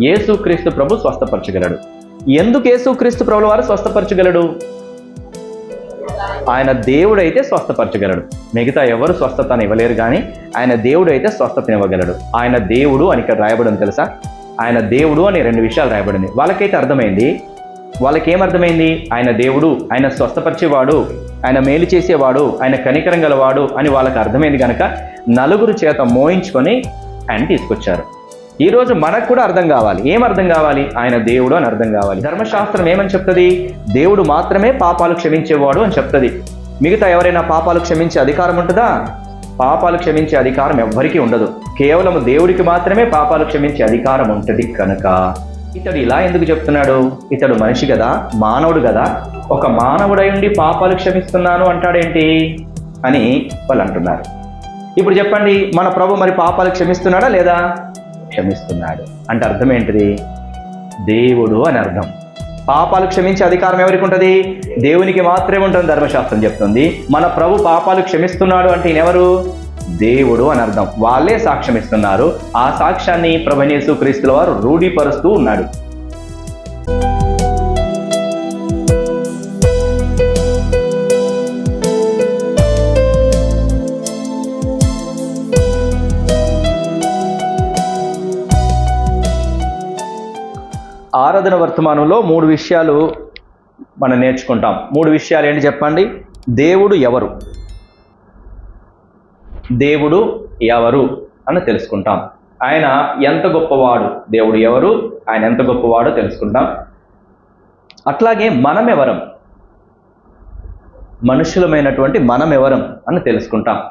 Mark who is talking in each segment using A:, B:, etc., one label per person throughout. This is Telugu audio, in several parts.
A: యేసుక్రీస్తు ప్రభు స్వస్థపరచగలడు. ఎందుకు యేసుక్రీస్తు ప్రభుల వారు స్వస్థపరచగలడు? ఆయన దేవుడైతే స్వస్థపరచగలడు. మిగతా ఎవరు స్వస్థతను ఇవ్వలేరు కానీ ఆయన దేవుడైతే స్వస్థతనివ్వగలడు. ఇవ్వగలడు ఆయన దేవుడు అని ఇక్కడ రాయబడింది తెలుసా? ఆయన దేవుడు అని రెండు విషయాలు రాయబడింది. వాళ్ళకైతే అర్థమైంది. వాళ్ళకి ఏమర్థమైంది ఆయన దేవుడు ఆయన స్వస్థపరిచేవాడు ఆయన మేలు చేసేవాడు ఆయన కనికరం గలవాడు అని వాళ్ళకి అర్థమైంది కనుక నలుగురు చేత మోయించుకొని ఆయన తీసుకొచ్చారు. ఈ రోజు మనకు కూడా అర్థం కావాలి. ఏం అర్థం కావాలి? ఆయన దేవుడు అని అర్థం కావాలి. ధర్మశాస్త్రం ఏమని చెప్తుంది? దేవుడు మాత్రమే పాపాలు క్షమించేవాడు అని చెప్తుంది. మిగతా ఎవరైనా పాపాలు క్షమించే అధికారం ఉంటుందా? పాపాలు క్షమించే అధికారం ఎవ్వరికీ ఉండదు. కేవలం దేవుడికి మాత్రమే పాపాలు క్షమించే అధికారం ఉంటుంది కనుక. ఇతడు ఇలా ఎందుకు చెప్తున్నాడు? ఇతడు మనిషి కదా మానవుడు కదా. ఒక మానవుడై ఉండి పాపాలు క్షమిస్తున్నాను అంటాడేంటి? అని వాళ్ళు అంటున్నారు. ఇప్పుడు చెప్పండి మన ప్రభు మరి పాపాలు క్షమిస్తున్నాడా లేదా? క్షమిస్తున్నాడు అంటే అర్థం ఏంటిది? దేవుడు అని అర్థం. పాపాలు క్షమించే అధికారం ఎవరికి ఉంటుంది దేవునికి మాత్రమే ఉంటుంది ధర్మశాస్త్రం చెప్తుంది. మన ప్రభు పాపాలు క్షమిస్తున్నాడు అంటే ఈయనెవరు దేవుడు అని అర్థం. వాళ్ళే సాక్ష్యం ఇస్తున్నారు ఆ సాక్ష్యాన్ని ప్రభనేసు క్రీస్తుల వారు రూఢీపరుస్తూ ఉన్నాడు. ఆరాధన వర్తమానంలో మూడు విషయాలు మనం నేర్చుకుంటాం. మూడు విషయాలు ఏంటి చెప్పండి? దేవుడు ఎవరు? దేవుడు ఎవరు అని తెలుసుకుంటాం. ఆయన ఎంత గొప్పవాడు? దేవుడు ఎవరు? ఆయన ఎంత గొప్పవాడో తెలుసుకుంటాం. అట్లాగే మనం ఎవరం మనుషులమైనటువంటి మనం ఎవరం అని తెలుసుకుంటాం.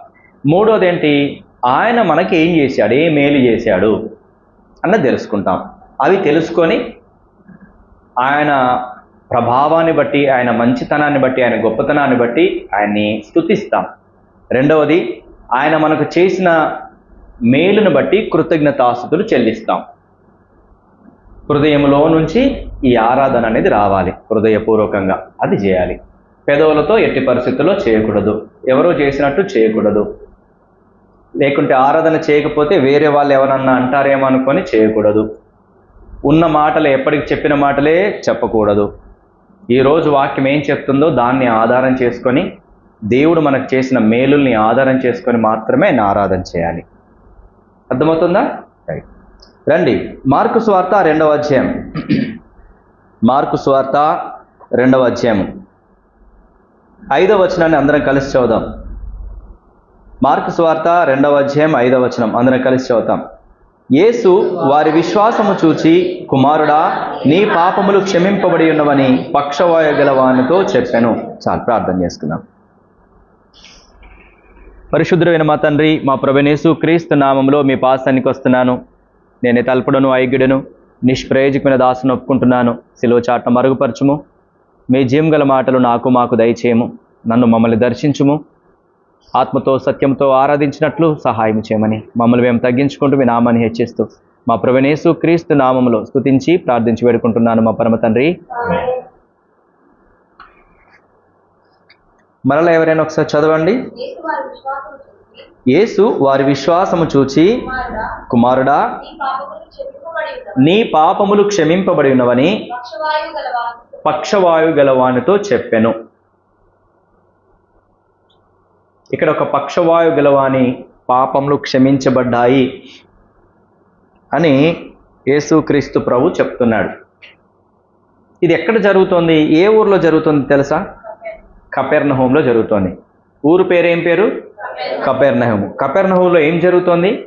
A: మూడోది ఏంటి ఆయన మనకి ఏం చేశాడు? ఏ మేలు చేశాడు? అన్నది తెలుసుకుంటాం. అవి తెలుసుకొని ఆయన ప్రభావాన్ని బట్టి ఆయన మంచితనాన్ని బట్టి ఆయన గొప్పతనాన్ని బట్టి ఆయన్ని స్తుతిస్తాం. రెండవది ఆయన మనకు చేసిన మేలును బట్టి కృతజ్ఞతాస్తుతులు చెల్లిస్తాం. హృదయంలో నుంచి ఈ ఆరాధన అనేది రావాలి హృదయపూర్వకంగా అది చేయాలి. పెదవులతో ఎట్టి పరిస్థితుల్లో చేయకూడదు ఎవరో చేసినట్టు చేయకూడదు. లేకుంటే ఆరాధన చేయకపోతే వేరే వాళ్ళు ఎవరన్నా అంటారేమో అనుకొని చేయకూడదు. ఉన్న మాటలు ఎప్పటికి చెప్పిన మాటలే చెప్పకూడదు. ఈరోజు వాక్యం ఏం చెప్తుందో దాన్ని ఆధారం చేసుకొని దేవుడు మనకు చేసిన మేలుల్ని ఆధారం చేసుకొని మాత్రమే ఆరాధన చేయాలి. అర్థమవుతుందా? రైట్. రండి. మార్కు స్వార్త రెండవ అధ్యాయం. మార్కు స్వార్త రెండవ అధ్యాయం. ఐదవ వచనాన్ని అందరం కలిసి చదువుదాం. మార్కు స్వార్త రెండవ అధ్యాయం ఐదవ వచనం. అందరం కలిసి చదువుతాం. యేసు వారి విశ్వాసము చూచి కుమారుడా నీ పాపములు క్షమింపబడి ఉన్నవని పక్షవాయు గలవానితో చెప్పాను. చాలు ప్రార్థన చేసుకుందాం. పరిశుద్ధమైన మా తండ్రి మా ప్రభనేసు క్రీస్తు నామంలో మీ పాసానికి వస్తున్నాను. నేను తల్పుడను ఐగ్యుడను నిష్ప్రయోజకమైన దాసును ఒప్పుకుంటున్నాను. సిలువ చాట మరుగుపరచుము. మీ జీవం గల మాటలు నాకు మాకు దయచేయము. నన్ను మమ్మల్ని దర్శించుము. ఆత్మతో సత్యంతో ఆరాధించినట్లు సహాయం చేయమని. మమ్మల్ని మేము తగ్గించుకుంటూ మీ నామాన్ని హెచ్చిస్తూ మా ప్రభనేసు క్రీస్తు నామంలో స్థుతించి ప్రార్థించి వేడుకుంటున్నాను మా పరమ తండ్రి. మరలా ఎవరైనా ఒకసారి చదవండి.
B: యేసు వారి విశ్వాసము
A: చూచి
B: కుమారుడా నీ పాపములు
A: క్షమింపబడినవని ఉన్నవని
B: పక్షవాయువు
A: పక్షవాయు గలవానితో చెప్పెను. ఇక్కడ ఒక పక్షవాయు గలవాని పాపములు క్షమించబడ్డాయి అని యేసుక్రీస్తు ప్రభు చెప్తున్నాడు. ఇది ఎక్కడ జరుగుతోంది? ఏ ఊర్లో జరుగుతుంది తెలుసా? కపెర్నహోంలో జరుగుతోంది. ఊరు పేరు ఏం పేరు? కపెర్నహోము. కపెర్నహోంలో ఏం జరుగుతోంది?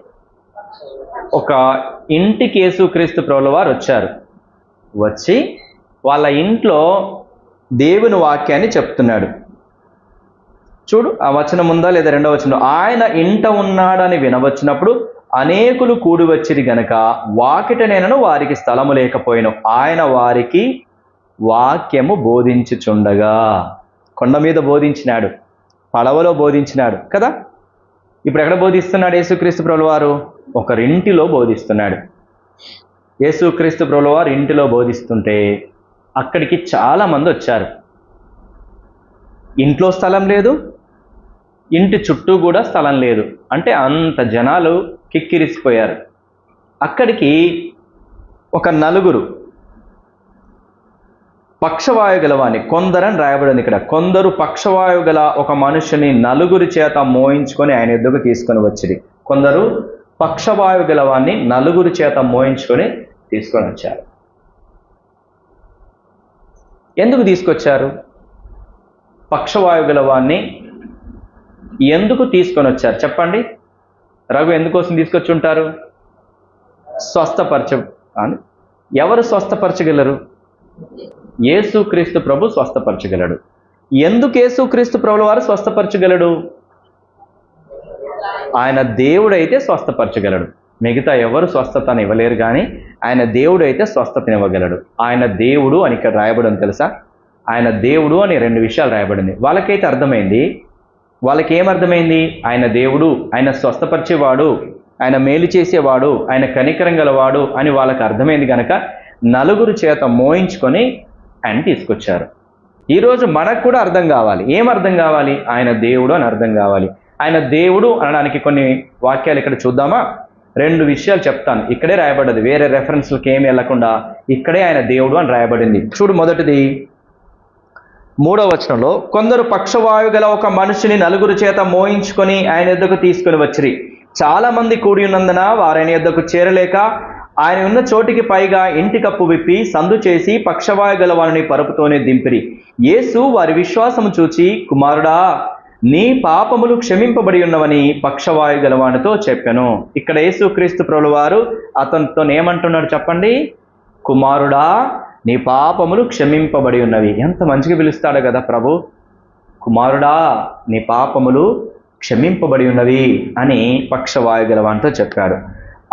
A: ఒక ఇంటికి యేసుక్రీస్తు ప్రభుల వారు వచ్చారు. వచ్చి వాళ్ళ ఇంట్లో దేవుని వాక్యాన్ని చెప్తున్నాడు. చూడు ఆ వచనం ఉందా లేదా రెండో వచనం ఆయన ఇంట ఉన్నాడని వినవచ్చినప్పుడు అనేకులు కూడి వచ్చిరి గనక వాకిట నేనను వారికి స్థలము లేకపోయాను. ఆయన వారికి వాక్యము బోధించుచుండగా. కొండ మీద బోధించినాడు పడవలో బోధించినాడు కదా? ఇప్పుడు ఎక్కడ బోధిస్తున్నాడు యేసుక్రీస్తు ప్రభుల వారు ఒకరింటిలో బోధిస్తున్నాడు. యేసుక్రీస్తు ప్రభుల వారు ఇంటిలో బోధిస్తుంటే అక్కడికి చాలామంది వచ్చారు. ఇంట్లో స్థలం లేదు ఇంటి చుట్టూ కూడా స్థలం లేదు. అంటే అంత జనాలు కిక్కిరిసిపోయారు. అక్కడికి ఒక నలుగురు పక్షవాయు గలవాని కొందరని రాయబడింది ఇక్కడ. కొందరు పక్షవాయు గల ఒక మనుషుని నలుగురి చేత మోయించుకొని ఆయన ఎద్దుకు తీసుకొని వచ్చింది కొందరు పక్షవాయు గలవాన్ని నలుగురి చేత మోయించుకొని తీసుకొని వచ్చారు. ఎందుకు తీసుకొచ్చారు? పక్షవాయు గలవాన్ని ఎందుకు తీసుకొని వచ్చారు? చెప్పండి. రఘు ఎందుకోసం తీసుకొచ్చి ఉంటారు స్వస్థపరచ అని. ఎవరు స్వస్థపరచగలరు? యేసుక్రీస్తు ప్రభు స్వస్థపరచగలడు. ఎందుకు యేసుక్రీస్తు ప్రభుల వారు స్వస్థపరచగలడు? ఆయన దేవుడైతే స్వస్థపరచగలడు. మిగతా ఎవరు స్వస్థతను ఇవ్వలేరు కానీ ఆయన దేవుడు అయితే స్వస్థతను ఇవ్వగలడు. ఆయన దేవుడు అని ఇక్కడ రాయబడని తెలుసా? ఆయన దేవుడు అని రెండు విషయాలు రాయబడింది వాళ్ళకైతే అర్థమైంది వాళ్ళకి ఏమర్థమైంది అర్థమైంది ఆయన దేవుడు ఆయన స్వస్థపరిచేవాడు ఆయన మేలు చేసేవాడు ఆయన కనికరం గలవాడు అని వాళ్ళకి అర్థమైంది కనుక నలుగురు చేత మోయించుకొని ఆయన తీసుకొచ్చారు. ఈరోజు మనకు కూడా అర్థం కావాలి. ఏం అర్థం కావాలి? ఆయన దేవుడు అని అర్థం కావాలి. ఆయన దేవుడు అనడానికి కొన్ని వాక్యాలు ఇక్కడ చూద్దామా? రెండు విషయాలు చెప్తాను. ఇక్కడే రాయబడ్డది. వేరే రెఫరెన్స్లకి ఏమి వెళ్ళకుండా ఇక్కడే ఆయన దేవుడు అని రాయబడింది. చూడు మొదటిది. మూడవ వచనంలో కొందరు పక్షవాయు గల ఒక మనిషిని నలుగురు చేత మోయించుకొని ఆయన ఎద్దకు తీసుకుని వచ్చిరి. చాలా మంది కూడి ఉన్నందున వారైన ఎద్దకు చేరలేక ఆయన ఉన్న చోటికి పైగా ఇంటి కప్పు విప్పి సందు చేసి పక్షవాయు గల వారిని పరుపుతోనే దింపిరి. యేసు వారి విశ్వాసము చూచి కుమారుడా నీ పాపములు క్షమింపబడి ఉన్నవని పక్షవాయు గలవానితో చెప్పాను. ఇక్కడ యేసుక్రీస్తు ప్రభులు వారు అతనితో ఏమంటున్నాడు చెప్పండి? కుమారుడా నీ పాపములు క్షమింపబడి ఉన్నవి. ఎంత మంచిగా పిలుస్తాడు కదా ప్రభు? కుమారుడా నీ పాపములు క్షమింపబడి ఉన్నవి అని పక్షవాయు గలవానితో చెప్పాడు.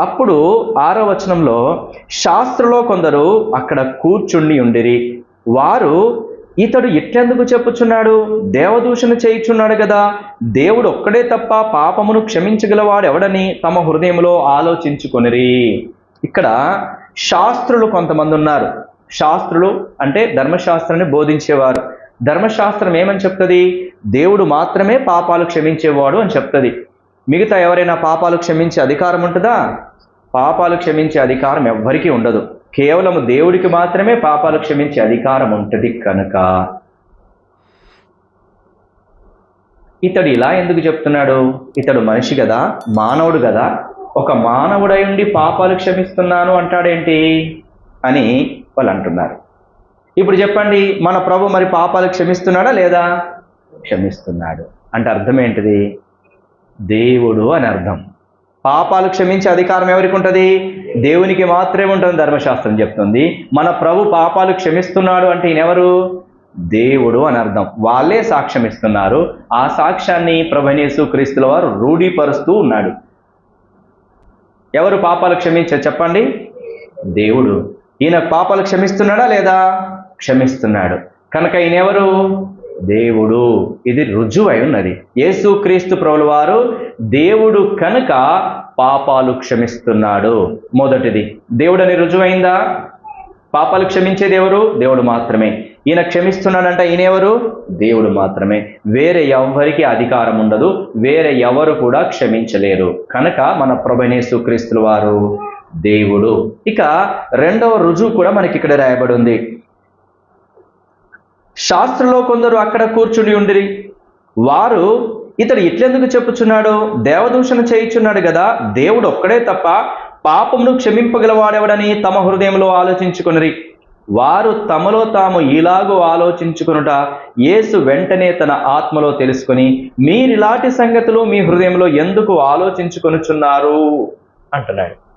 A: అప్పుడు ఆరో వచనంలో శాస్త్రలో కొందరు అక్కడ కూర్చుండి ఉండిరి. వారు ఇతడు ఇట్లెందుకు చెప్పుచున్నాడు? దేవదూషణ చేయుచున్నాడు కదా. దేవుడు ఒక్కడే తప్ప పాపమును క్షమించగలవాడు ఎవడని తమ హృదయంలో ఆలోచించుకొనిరి. ఇక్కడ శాస్త్రులు కొంతమంది ఉన్నారు. శాస్త్రులు అంటే ధర్మశాస్త్రాన్ని బోధించేవారు. ధర్మశాస్త్రం ఏమని చెప్తుంది? దేవుడు మాత్రమే పాపాలు క్షమించేవాడు అని చెప్తుంది. మిగతా ఎవరైనా పాపాలు క్షమించే అధికారం ఉంటుందా? పాపాలు క్షమించే అధికారం ఎవ్వరికీ ఉండదు. కేవలం దేవుడికి మాత్రమే పాపాలు క్షమించే అధికారం ఉంటుంది కనుక. ఇతడు ఇలా ఎందుకు చెప్తున్నాడు? ఇతడు మనిషి కదా మానవుడు కదా ఒక మానవుడై ఉండి పాపాలు క్షమిస్తున్నాను అంటాడేంటి? అని వాళ్ళు అంటున్నారు. ఇప్పుడు చెప్పండి మన ప్రభు మరి పాపాలు క్షమిస్తున్నాడా లేదా? క్షమిస్తున్నాడు. అంటే అర్థం ఏంటిది? దేవుడు అని అర్థం. పాపాలు క్షమించే అధికారం ఎవరికి ఉంటుంది? దేవునికి మాత్రమే ఉంటుంది ధర్మశాస్త్రం చెప్తుంది. మన ప్రభు పాపాలు క్షమిస్తున్నాడు అంటే ఈయనెవరు దేవుడు అని అర్థం. వాళ్ళే సాక్ష్యం ఇస్తున్నారు. ఆ సాక్ష్యాన్ని ప్రభనేసు క్రీస్తుల వారు రూఢీపరుస్తూ ఉన్నాడు. ఎవరు పాపాలు క్షమించారు చెప్పండి? దేవుడు. ఈయన పాపాలు క్షమిస్తున్నాడా లేదా? క్షమిస్తున్నాడు. కనుక ఈయన ఎవరు దేవుడు. ఇది రుజువై ఉన్నది. యేసు క్రీస్తు ప్రభుల వారు దేవుడు కనుక పాపాలు క్షమిస్తున్నాడు. మొదటిది దేవుడని రుజువైందా? పాపాలు క్షమించేది ఎవరు? దేవుడు మాత్రమే. ఈయన క్షమిస్తున్నాడంట ఈయన ఎవరు దేవుడు మాత్రమే. వేరే ఎవ్వరికి అధికారం ఉండదు. వేరే ఎవరు కూడా క్షమించలేరు. కనుక మన ప్రభనేసు క్రీస్తుల వారు దేవుడు. ఇక రెండవ రుజువు కూడా మనకి ఇక్కడ రాయబడి ఉంది శాస్త్రంలో కొందరు అక్కడ కూర్చుని ఉండిరి. వారు ఇతడు ఇట్లెందుకు చెప్పుచున్నాడు? దేవదూషణ చేయుచున్నాడు కదా దేవుడు ఒక్కడే తప్ప పాపమును క్షమింపగలవాడెవడని తమ హృదయంలో ఆలోచించుకొనిరి. వారు తమలో తాము ఇలాగూ ఆలోచించుకొనుట యేసు వెంటనే తన ఆత్మలో తెలుసుకొని మీరిలాంటి సంగతులు మీ హృదయంలో ఎందుకు ఆలోచించుకొనుచున్నారు? అంటున్నాడు.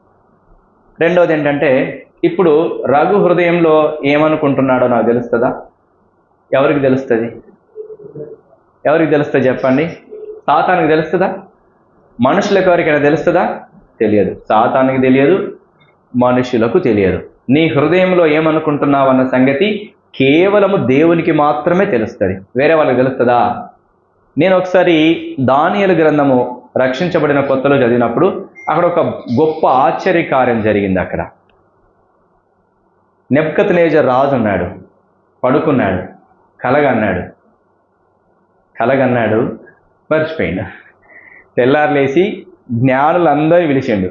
A: రెండోది ఏంటంటే ఇప్పుడు రఘు హృదయంలో ఏమనుకుంటున్నాడో నాకు తెలుస్తుందా? ఎవరికి తెలుస్తుంది? ఎవరికి తెలుస్తుంది చెప్పండి? సాతానికి తెలుస్తుందా? మనుషులకు ఎవరికైనా తెలుస్తుందా? తెలియదు. సాతానికి తెలియదు మనుషులకు తెలియదు. నీ హృదయంలో ఏమనుకుంటున్నావు అన్న సంగతి కేవలము దేవునికి మాత్రమే తెలుస్తుంది. వేరే వాళ్ళకి తెలుస్తుందా? నేను ఒకసారి దానియలు గ్రంథము రక్షించబడిన కొత్తలో చదివినప్పుడు అక్కడ ఒక గొప్ప ఆశ్చర్యకార్యం జరిగింది అక్కడ. నెప్కత్ నేజర్ రాజు ఉన్నాడు. పడుకున్నాడు. కలగన్నాడు. కలగన్నాడు. మర్చిపోయిండు. తెల్లారులేసి జ్ఞానులందరినీ పిలిచిండు.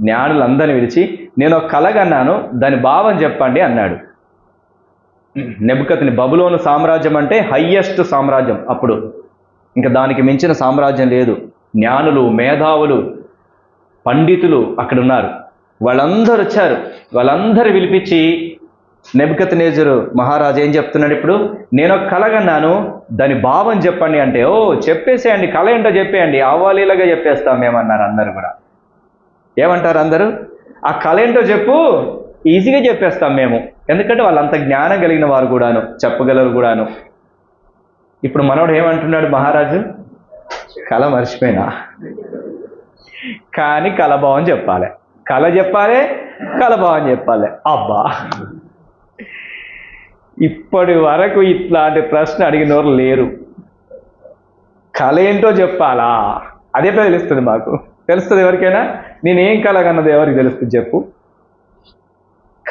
A: జ్ఞానులందరిని పిలిచి నేను ఒక కలగన్నాను దాని భావం చెప్పండి అన్నాడు. నెబుకత్ని బబులోను సామ్రాజ్యం అంటే హయ్యెస్ట్ సామ్రాజ్యం అప్పుడు. ఇంకా దానికి మించిన సామ్రాజ్యం లేదు. జ్ఞానులు మేధావులు పండితులు అక్కడ ఉన్నారు వాళ్ళందరూ వచ్చారు. వాళ్ళందరూ పిలిపించి నెబుకత్ నేజరు మహారాజు ఏం చెప్తున్నాడు ఇప్పుడు? నేను ఒక కలగన్నాను దాని భావం చెప్పండి అంటే ఓ చెప్పేసేయండి కళ ఏంటో చెప్పేయండి ఆవాలీలాగా చెప్పేస్తాం మేమన్నారు అందరు కూడా. ఏమంటారు అందరూ? ఆ కళ ఏంటో చెప్పు ఈజీగా చెప్పేస్తాం మేము. ఎందుకంటే వాళ్ళంత జ్ఞానం కలిగిన వారు కూడాను చెప్పగలరు కూడాను. ఇప్పుడు మనోడు ఏమంటున్నాడు మహారాజు? కళ మర్చిపోయినా. కానీ కలభావం చెప్పాలి. కళ చెప్పాలి కలభావం చెప్పాలి. అబ్బా. ఇప్పటి వరకు ఇట్లాంటి ప్రశ్న అడిగినోరు లేరు. కళ ఏంటో చెప్పాలా? అదే తెలుస్తుంది మాకు. తెలుస్తుంది ఎవరికైనా? నేనేం కళ కన్నది ఎవరికి తెలుస్తుంది చెప్పు.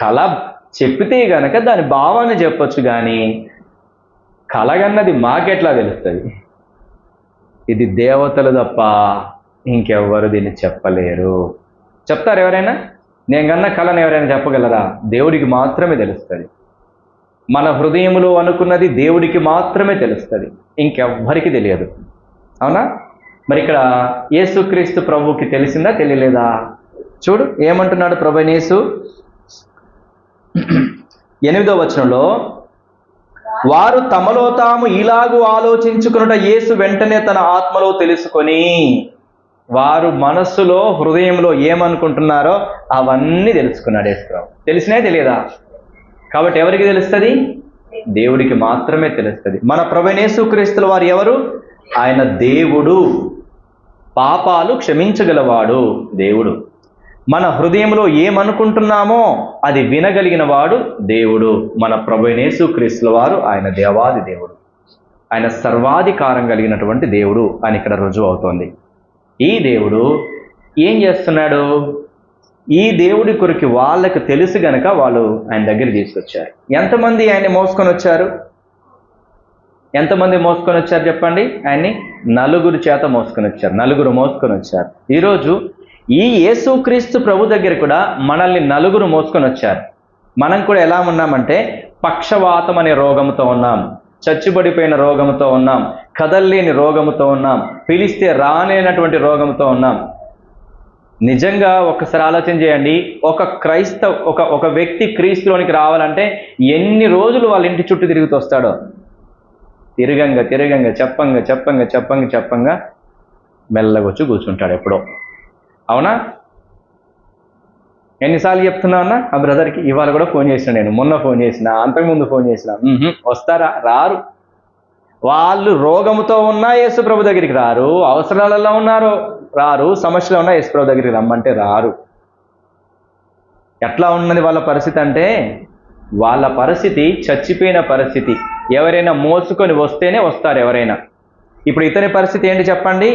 A: కళ చెప్పితే గనక దాని భావాన్ని చెప్పొచ్చు కానీ కలగన్నది మాకెట్లా తెలుస్తుంది? ఇది దేవతలు తప్ప ఇంకెవ్వరు దీన్ని చెప్పలేరు. చెప్తారు ఎవరైనా? నేను కన్నా కళను ఎవరైనా చెప్పగలరా? దేవుడికి మాత్రమే తెలుస్తుంది. మన హృదయంలో అనుకున్నది దేవుడికి మాత్రమే తెలుస్తుంది. ఇంకెవ్వరికి తెలియదు. అవునా? మరి ఇక్కడ యేసుక్రీస్తు ప్రభువుకి తెలిసిందా తెలియలేదా? చూడు ఏమంటున్నాడు ప్రభునేసు ఎనిమిదో వచనంలో వారు తమలో తాము ఇలాగూ ఆలోచించుకున్నట యేసు వెంటనే తన ఆత్మలో తెలుసుకొని వారు మనస్సులో హృదయంలో ఏమనుకుంటున్నారో అవన్నీ తెలుసుకున్నాడు యేసుప్రభు తెలిసినే తెలియదా? కాబట్టి ఎవరికి తెలుస్తుంది? దేవుడికి మాత్రమే తెలుస్తుంది. మన ప్రభనేసు క్రీస్తుల వారు ఎవరు? ఆయన దేవుడు. పాపాలు క్షమించగలవాడు దేవుడు. మన హృదయంలో ఏమనుకుంటున్నామో అది వినగలిగిన వాడు దేవుడు. మన ప్రభునేసుక్రీస్తుల వారు ఆయన దేవాది దేవుడు. ఆయన సర్వాధికారం కలిగినటువంటి దేవుడు అని ఇక్కడ రుజువు అవుతోంది. ఈ దేవుడు ఏం చేస్తున్నాడు? ఈ దేవుడి కొరికి వాళ్ళకు తెలుసు గనక వాళ్ళు ఆయన దగ్గర తీసుకొచ్చారు. ఎంతమంది ఆయన్ని మోసుకొని వచ్చారు? ఎంతమంది మోసుకొని వచ్చారు చెప్పండి? ఆయన్ని నలుగురు చేత మోసుకొని వచ్చారు. నలుగురు మోసుకొని వచ్చారు. ఈరోజు ఈ యేసుక్రీస్తు ప్రభు దగ్గర కూడా మనల్ని నలుగురు మోసుకొని వచ్చారు. మనం కూడా ఎలా ఉన్నామంటే పక్షవాతం అనే రోగంతో ఉన్నాం. చచ్చుబడిపోయిన రోగంతో ఉన్నాం. కదల్లేని రోగంతో ఉన్నాం. పిలిస్తే రానేనటువంటి రోగంతో ఉన్నాం. నిజంగా ఒకసారి ఆలోచన చేయండి. ఒక క్రైస్తవ ఒక ఒక వ్యక్తి క్రీస్తులోనికి రావాలంటే ఎన్ని రోజులు వాళ్ళ ఇంటి చుట్టూ తిరుగుతూ వస్తాడో? తిరగంగా తిరగంగా చెప్పంగా చెప్పంగా చెప్పంగా చెప్పంగా మెల్లగొచ్చి కూర్చుంటాడు ఎప్పుడో. అవునా? ఎన్నిసార్లు చెప్తున్నా అన్న ఆ బ్రదర్కి ఇవాళ కూడా ఫోన్ చేసిన నేను మొన్న ఫోన్ చేసిన అంతకుముందు ఫోన్ చేసిన. వస్తారా? రారు. వాళ్ళు రోగముతో ఉన్నా యేసు ప్రభు దగ్గరికి రారు. అవసరాలలో ఉన్నారు రారు. సమస్యలో ఉన్నా యేసు ప్రభు దగ్గరికి రమ్మంటే రారు. ఎట్లా ఉన్నది వాళ్ళ పరిస్థితి అంటే వాళ్ళ పరిస్థితి చచ్చిపోయిన పరిస్థితి. ఎవరైనా మోసుకొని వస్తేనే వస్తారు ఎవరైనా. ఇప్పుడు ఇతని పరిస్థితి ఏంటి చెప్పండి?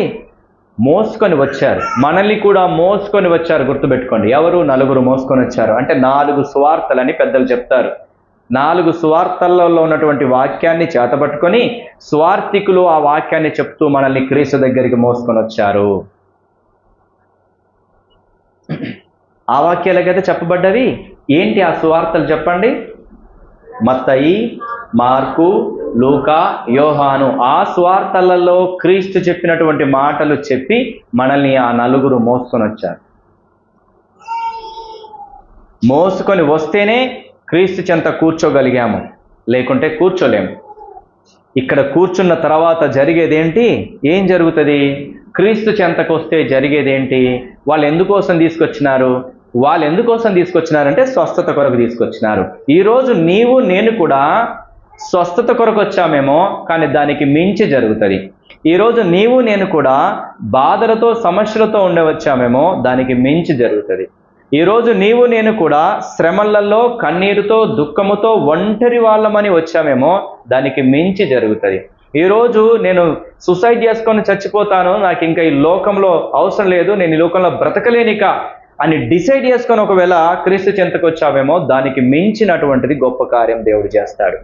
A: మోసుకొని వచ్చారు. మనల్ని కూడా మోసుకొని వచ్చారు గుర్తుపెట్టుకోండి. ఎవరు? నలుగురు మోసుకొని వచ్చారు. అంటే నాలుగు సువార్తలని పెద్దలు చెప్తారు. నాలుగు సువార్తలలో ఉన్నటువంటి వాక్యాన్ని చేతపట్టుకొని స్వార్థికులు ఆ వాక్యాన్ని చెప్తూ మనల్ని క్రీస్తు దగ్గరికి మోసుకొని వచ్చారు. ఆ వాక్యాలకైతే చెప్పబడ్డవి? ఏంటి ఆ సువార్తలు చెప్పండి? మత్తయి మార్కు లూకా యోహాను ఆ స్వార్థలలో క్రీస్తు చెప్పినటువంటి మాటలు చెప్పి మనల్ని ఆ నలుగురు మోసుకొని వచ్చారు మోసుకొని వస్తేనే క్రీస్తు చెంత కూర్చోగలిగాము లేకుంటే కూర్చోలేము. ఇక్కడ కూర్చున్న తర్వాత జరిగేదేంటి? ఏం జరుగుతుంది? క్రీస్తు చెంతకు వస్తే జరిగేదేంటి? వాళ్ళు ఎందుకోసం తీసుకొచ్చినారు? వాళ్ళు ఎందుకోసం తీసుకొచ్చినారంటే స్వస్థత కొరకు తీసుకొచ్చినారు. ఈరోజు నీవు నేను కూడా స్వస్థత కొరకు వచ్చామేమో కానీ దానికి మించి జరుగుతుంది. ఈరోజు నీవు నేను కూడా బాధలతో సమస్యలతో ఉండవచ్చామేమో దానికి మించి జరుగుతుంది. ఈరోజు నీవు నేను కూడా శ్రమలలో కన్నీరుతో దుఃఖముతో ఒంటరి వాళ్ళమని వచ్చామేమో దానికి మించి జరుగుతుంది. ఈరోజు నేను సుసైడ్ చేసుకొని చచ్చిపోతాను నాకు ఇంకా ఈ లోకంలో అవసరం లేదు నేను ఈ లోకంలో బ్రతకలేనిక అని డిసైడ్ చేసుకొని ఒకవేళ క్రీస్తు చెంతకు వచ్చావేమో దానికి మించినటువంటిది గొప్ప కార్యం దేవుడు చేస్తాడు.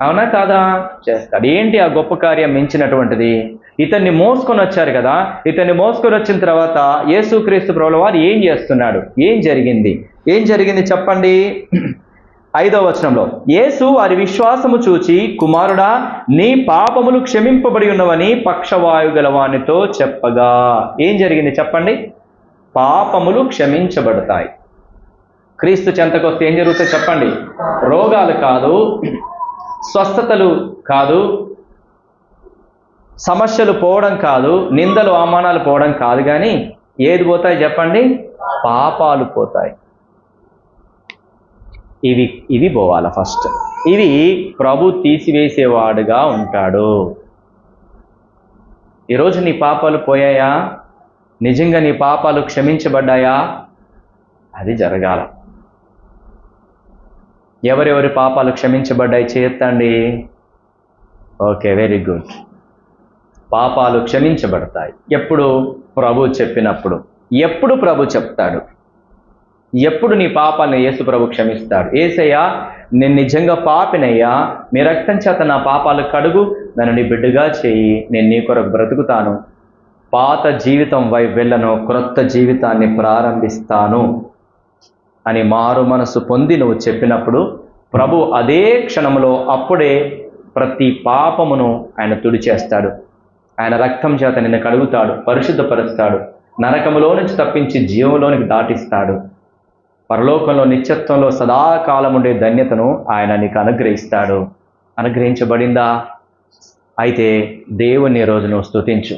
A: అవునా కాదా? చేస్తాడు ఏంటి ఆ గొప్ప కార్యం మించినటువంటిది? ఇతన్ని మోసుకొని వచ్చారు కదా. ఇతన్ని మోసుకొని వచ్చిన తర్వాత యేసుక్రీస్తు ప్రభుల వారు ఏం చేస్తున్నాడు? ఏం జరిగింది? ఏం జరిగింది చెప్పండి? ఐదవ వచనంలో యేసు వారి విశ్వాసము చూచి కుమారుడా నీ పాపములు క్షమింపబడి ఉన్నవని పక్షవాయు గలవానితో చెప్పగా. ఏం జరిగింది చెప్పండి? పాపములు క్షమించబడతాయి. క్రీస్తు చెంతకొస్తే ఏం జరుగుతుంది చెప్పండి? రోగాలు కాదు. స్వస్థతలు కాదు సమస్యలు పోవడం కాదు నిందలు అవమానాలు పోవడం కాదు కానీ ఏది పోతాయి చెప్పండి? పాపాలు పోతాయి. ఇవి ఇవి పోవాల ఫస్ట్. ఇవి ప్రభు తీసివేసేవాడుగా ఉంటాడు. ఈరోజు నీ పాపాలు పోయాయా? నిజంగా నీ పాపాలు క్షమించబడ్డాయా? అది జరగాల. ఎవరెవరి పాపాలు క్షమించబడ్డాయి చేయొత్తండి ఓకే వెరీ గుడ్ పాపాలు క్షమించబడతాయి. ఎప్పుడు? ప్రభు చెప్పినప్పుడు. ఎప్పుడు ప్రభు చెప్తాడు? ఎప్పుడు నీ పాపాలను యేసు ప్రభు క్షమిస్తాడు? ఏసయ్యా నేను నిజంగా పాపినయ్యా. మీ రక్తం చేత నా పాపాలు కడుగు. నన్ను నీ బిడ్డగా చేయి. నేను నీ కొరకు బ్రతుకుతాను. పాత జీవితం వై వెళ్ళను. క్రొత్త జీవితాన్ని ప్రారంభిస్తాను. అని మారు మనసు పొంది నువ్వు చెప్పినప్పుడు ప్రభు అదే క్షణంలో అప్పుడే ప్రతి పాపమును ఆయన తుడిచేస్తాడు. ఆయన రక్తం చేత నిన్ను కడుగుతాడు పరిశుద్ధపరుస్తాడు నరకములో నుంచి తప్పించి జీవంలోనికి దాటిస్తాడు. పరలోకంలో నిత్యత్వంలో సదాకాలం ఉండే ధన్యతను ఆయన నీకు అనుగ్రహిస్తాడు. అనుగ్రహించబడిందా? అయితే దేవుణ్ణి రోజును రోజు నువ్వు స్తుతించు.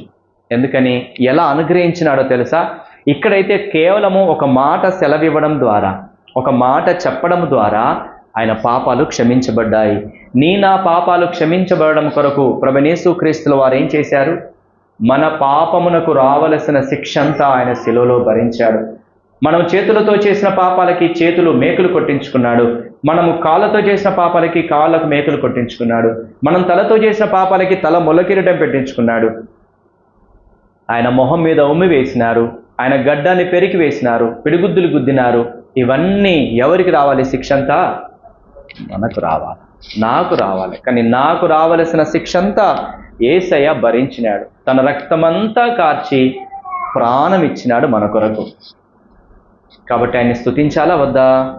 A: ఎందుకని ఎలా అనుగ్రహించినాడో తెలుసా? ఇక్కడైతే కేవలము ఒక మాట సెలవివ్వడం ద్వారా ఒక మాట చెప్పడం ద్వారా ఆయన పాపాలు క్షమించబడ్డాయి. నీ నా పాపాలు క్షమించబడడం కొరకు ప్రభనేసు క్రీస్తుల వారు ఏం చేశారు? మన పాపమునకు రావలసిన శిక్ష అంతా ఆయన శిలువలో భరించాడు. మనం చేతులతో చేసిన పాపాలకి చేతులు మేకులు కొట్టించుకున్నాడు. మనము కాళ్ళతో చేసిన పాపాలకి కాళ్ళకు మేకులు కొట్టించుకున్నాడు. మనం తలతో చేసిన పాపాలకి తల మొలకిరటం పెట్టించుకున్నాడు. ఆయన మొహం మీద ఉమ్మి వేసినారు. ఆయన గడ్డాన్ని పెరికి వేసినారు పిడిగుద్దులు గుద్దినారు. ఇవన్నీ ఎవరికి రావాలి శిక్ష అంతా? మనకు రావాలి. నాకు రావాలి. కానీ నాకు రావలసిన శిక్ష అంతా ఏసయ్య భరించినాడు. తన రక్తమంతా కార్చి ప్రాణం ఇచ్చినాడు మన కొరకు. కాబట్టి ఆయన్ని స్తుతించాలా వద్దా?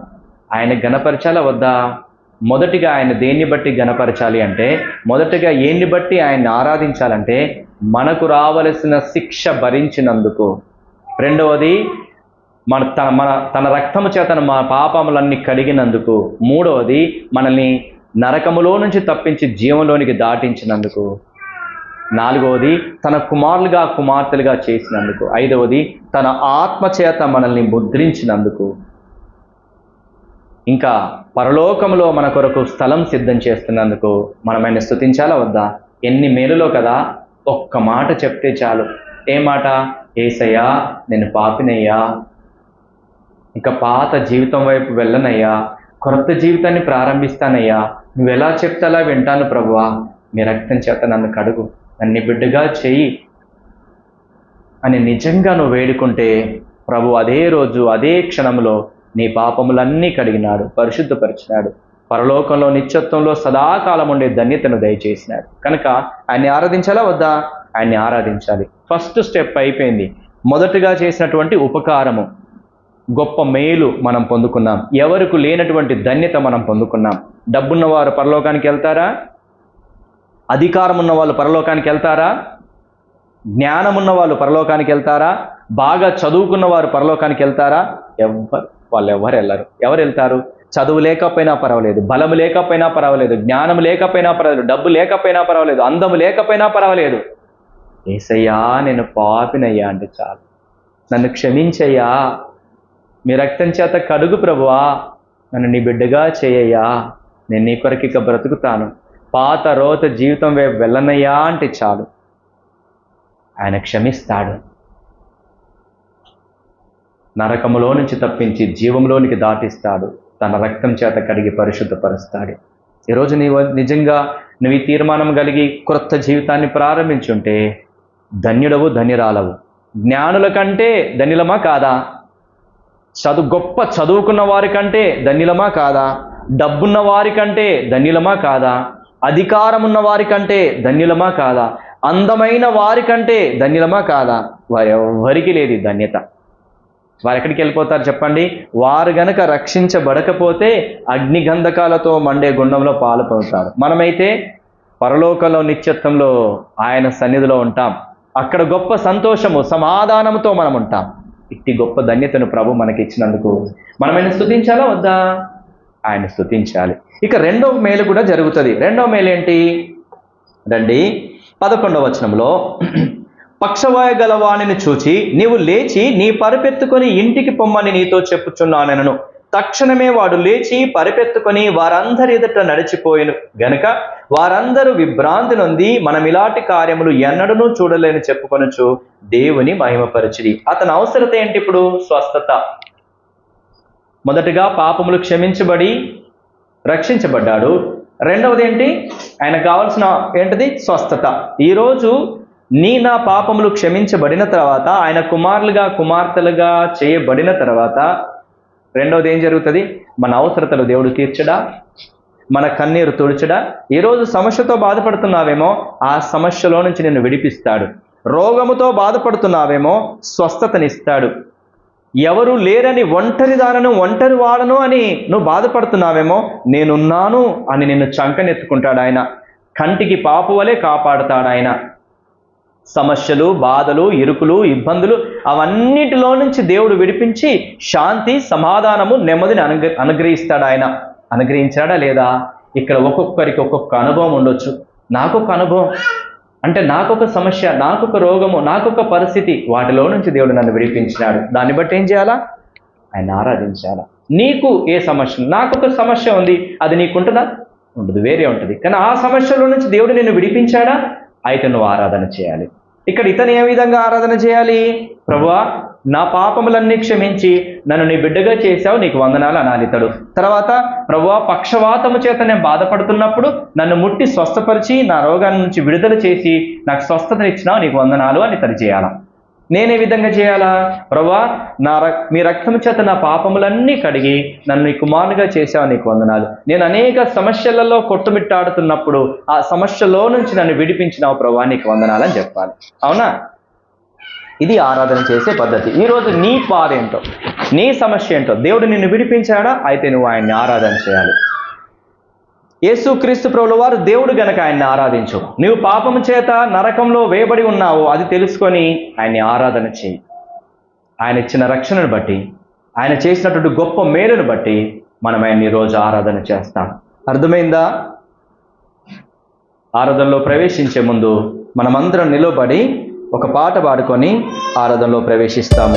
A: ఆయన గణపరచాలా వద్దా? మొదటిగా ఆయన దేన్ని బట్టి గణపరచాలి అంటే మొదటగా ఏన్ని బట్టి ఆయన్ని ఆరాధించాలంటే మనకు రావలసిన శిక్ష భరించినందుకు. రెండవది మన తన మన తన రక్తము చేతను మా పాపములన్నీ కలిగినందుకు. మూడవది మనల్ని నరకములో నుంచి తప్పించి జీవంలోనికి దాటించినందుకు. నాలుగవది తన కుమారులుగా కుమార్తెలుగా చేసినందుకు. ఐదవది తన ఆత్మ చేత మనల్ని ముద్రించినందుకు. ఇంకా పరలోకములో మన కొరకు స్థలం సిద్ధం చేస్తున్నందుకు మనమైనా స్థుతించాలా వద్దా? ఎన్ని మేలులో కదా ఒక్క మాట చెప్తే చాలు. ఏ మాట? ఏసయ్యా నేను పాపినయ్యా. ఇంకా పాత జీవితం వైపు వెళ్ళనయ్యా. కొత్త జీవితాన్ని ప్రారంభిస్తానయ్యా. నువ్వు ఎలా చెప్తే అలా వింటాను ప్రభువా. మీ రక్తం చేత నన్ను కడుగు. నన్ను బిడ్డగా చెయ్యి అని నిజంగా నువ్వు వేడుకుంటే ప్రభు అదే రోజు అదే క్షణంలో నీ పాపములన్నీ కడిగినాడు పరిశుద్ధపరిచినాడు. పరలోకంలో నిత్యత్వంలో సదాకాలం ఉండే ధన్యతను దయచేసినాడు కనుక ఆయన్ని ఆరాధించాలా వద్దా? ఆయన్ని ఆరాధించాలి. ఫస్ట్ స్టెప్ అయిపోయింది. మొదటగా చేసినటువంటి ఉపకారము గొప్ప మేలు మనం పొందుకున్నాం. ఎవరికి లేనటువంటి ధన్యత మనం పొందుకున్నాం. డబ్బున్నవారు పరలోకానికి వెళ్తారా? అధికారం ఉన్న వాళ్ళు పరలోకానికి వెళ్తారా? జ్ఞానం ఉన్న వాళ్ళు పరలోకానికి వెళ్తారా? బాగా చదువుకున్న వారు పరలోకానికి వెళ్తారా? ఎవ్వరు వాళ్ళు ఎవరు వెళ్ళరు. ఎవరు వెళ్తారు? చదువు లేకపోయినా పర్వాలేదు బలం లేకపోయినా పర్వాలేదు జ్ఞానం లేకపోయినా పర్వాలేదు డబ్బు లేకపోయినా పర్వాలేదు అందం లేకపోయినా పర్వాలేదు. ఏసయ్యా నేను పాపినయ్యా అంటే చాలు. నన్ను క్షమించయ్యా. మీ రక్తం చేత కడుగు ప్రభువా. నన్ను నీ బిడ్డగా చేయయ్యా. నేను నీ కొరకు ఇక బ్రతుకుతాను. పాత రోత జీవితం వైపు వెళ్ళనయ్యా అంటే చాలు. ఆయన క్షమిస్తాడు. నరకములో నుంచి తప్పించి జీవంలోనికి దాటిస్తాడు. తన రక్తం చేత కడిగి పరిశుద్ధపరుస్తాడు. ఈరోజు నీవు నిజంగా నువ్వు ఈ తీర్మానం కలిగి క్రొత్త జీవితాన్ని ప్రారంభించుంటే ధన్యుడవు ధన్యురాలవు. జ్ఞానుల కంటే ధన్యులమా కాదా? చదువు గొప్ప చదువుకున్న వారి కంటే ధన్యులమా కాదా? డబ్బున్న వారి కంటే ధన్యులమా కాదా? అధికారం ఉన్న వారి కంటే ధన్యులమా కాదా? అందమైన వారి కంటే ధన్యులమా కాదా? వారు లేదు ధన్యత. వారు ఎక్కడికి వెళ్ళిపోతారు చెప్పండి? వారు గనక రక్షించబడకపోతే అగ్నిగంధకాలతో మండే గుండంలో పాలు పొందుతారు మనమైతే పరలోకంలో నిత్యత్వంలో ఆయన సన్నిధిలో ఉంటాం. అక్కడ గొప్ప సంతోషము సమాధానముతో మనం ఉంటాం. ఇట్టి గొప్ప ధన్యతను ప్రభు మనకి ఇచ్చినందుకు మనం ఆయన స్థుతించాలా వద్దా? ఆయన స్థుతించాలి ఇక రెండవ మేలు కూడా జరుగుతుంది. రెండవ మేలు ఏంటి రండి పదకొండవ వచనంలో పక్షవాయ గలవాణిని చూచి నీవు లేచి నీ పరిపెత్తుకొని ఇంటికి పొమ్మని నీతో చెప్పుచున్నానెనను. తక్షణమే వాడు లేచి పరిపెత్తుకొని వారందరి ఎదుట నడిచిపోయిను. గనుక వారందరూ విభ్రాంతి నొంది మనం ఇలాంటి కార్యములు ఎన్నడనూ చూడలేని చెప్పుకొనొచ్చు దేవుని మహిమపరిచిది అతని అవసరత ఏంటి ఇప్పుడు? స్వస్థత. మొదటగా పాపములు క్షమించబడి రక్షించబడ్డాడు. రెండవది ఏంటి? ఆయన కావాల్సిన ఏంటిది? స్వస్థత. ఈరోజు నీ నా పాపములు క్షమించబడిన తర్వాత ఆయన కుమారులుగా కుమార్తెలుగా చేయబడిన తర్వాత రెండవది ఏం జరుగుతుంది? మన అవసరతలు దేవుడు తీర్చడా? మన కన్నీరు తుడిచడా? ఈరోజు సమస్యతో బాధపడుతున్నావేమో ఆ సమస్యలో నుంచి నిన్ను విడిపిస్తాడు. రోగముతో బాధపడుతున్నావేమో స్వస్థతనిస్తాడు. ఎవరు లేరని ఒంటరి దానను ఒంటరి వాడను అని నువ్వు బాధపడుతున్నావేమో నేనున్నాను అని నిన్ను చంకనెత్తుకుంటాడు ఆయన కంటికి పాపు వలె కాపాడుతాడు ఆయన సమస్యలు బాధలు ఇరుకులు ఇబ్బందులు అవన్నిటిలో నుంచి దేవుడు విడిపించి శాంతి సమాధానము నెమ్మదిని అనుగ్ర అనుగ్రహిస్తాడు ఆయన. అనుగ్రహించాడా లేదా? ఇక్కడ ఒక్కొక్కరికి ఒక్కొక్క అనుభవం ఉండొచ్చు. నాకొక అనుభవం. అంటే నాకొక సమస్య నాకొక రోగము నాకొక పరిస్థితి వాటిలో నుంచి దేవుడు నన్ను విడిపించినాడు. దాన్ని బట్టి ఏం చేయాలా? ఆయన ఆరాధించాలా? నీకు ఏ సమస్య? నాకొక సమస్య ఉంది. అది నీకుంటుందా? ఉండదు. వేరే ఉంటుంది. కానీ ఆ సమస్యలో నుంచి దేవుడు నిన్ను విడిపించాడా? అయితే నువ్వు ఆరాధన చేయాలి. ఇక్కడ ఇతను ఏ విధంగా ఆరాధన చేయాలి? ప్రభువా నా పాపములన్నీ క్షమించి నన్ను నీ బిడ్డగా చేశావు నీకు వందనాలు అనాలి ఇతడు తర్వాత ప్రభువా పక్షవాతము చేత నేను బాధపడుతున్నప్పుడు నన్ను ముట్టి స్వస్థపరిచి నా రోగాన్ని నుంచి విడుదల చేసి నాకు స్వస్థతనిచ్చినావు నీకు వందనాలు అని ఇతడు చేయాలా నేనే విధంగా చేయాలా? ప్రభా నా రక్ మీ రక్తము చేత నా పాపములన్నీ కడిగి నన్ను నీ కుమారునిగా చేశావు నీకు వందనాలు. నేను అనేక సమస్యలలో కొట్టుమిట్టాడుతున్నప్పుడు ఆ సమస్యలో నుంచి నన్ను విడిపించినావు ప్రభా నీకు వందనాలని చెప్పాలి. అవునా? ఇది ఆరాధన చేసే పద్ధతి. ఈరోజు నీ పాదేంటో నీ సమస్య ఏంటో దేవుడు నిన్ను విడిపించాడా? అయితే నువ్వు ఆయన్ని ఆరాధన చేయాలి. యేసుక్రీస్తు ప్రభుల వారు దేవుడు గనక ఆయన్ని ఆరాధించు. నీవు పాపం చేత నరకంలో వేయబడి ఉన్నావు అది తెలుసుకొని ఆయన్ని ఆరాధన చేయి. ఆయన ఇచ్చిన రక్షణను బట్టి ఆయన చేసినటువంటి గొప్ప మేలును బట్టి మనం ఆయన్ని ఈరోజు ఆరాధన చేస్తాం. అర్థమైందా? ఆరాధనలో ప్రవేశించే ముందు మనమందరం నిలబడి ఒక పాట పాడుకొని ఆరాధనలో ప్రవేశిస్తాము.